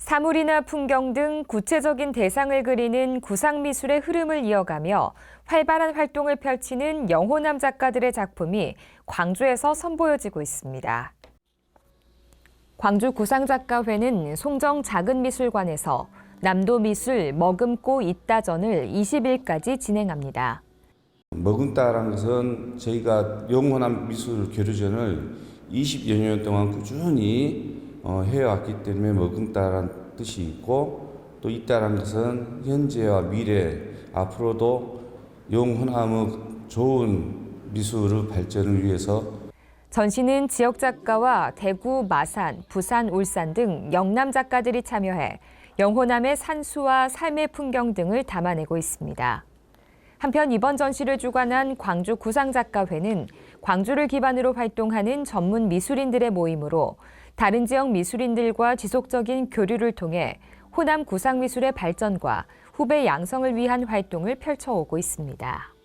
사물이나 풍경 등 구체적인 대상을 그리는 구상미술의 흐름을 이어가며 활발한 활동을 펼치는 영호남 작가들의 작품이 광주에서 선보여지고 있습니다. 광주 구상작가회는 송정 작은미술관에서 남도미술 머금고 있다전을 20일까지 진행합니다. 머금다라는 것은 저희가 영원한 미술 교류전을 20여 년 동안 꾸준히 어, 해왔기 때문에 머금다라는 뜻이 있고 또 있다라는 것은 현재와 미래 앞으로도 영원함의 좋은 미술의 발전을 위해서 전시는 지역 작가와 대구, 마산, 부산, 울산 등 영남 작가들이 참여해 영호남의 산수와 삶의 풍경 등을 담아내고 있습니다. 한편 이번 전시를 주관한 광주 구상작가회는 광주를 기반으로 활동하는 전문 미술인들의 모임으로 다른 지역 미술인들과 지속적인 교류를 통해 호남 구상미술의 발전과 후배 양성을 위한 활동을 펼쳐오고 있습니다.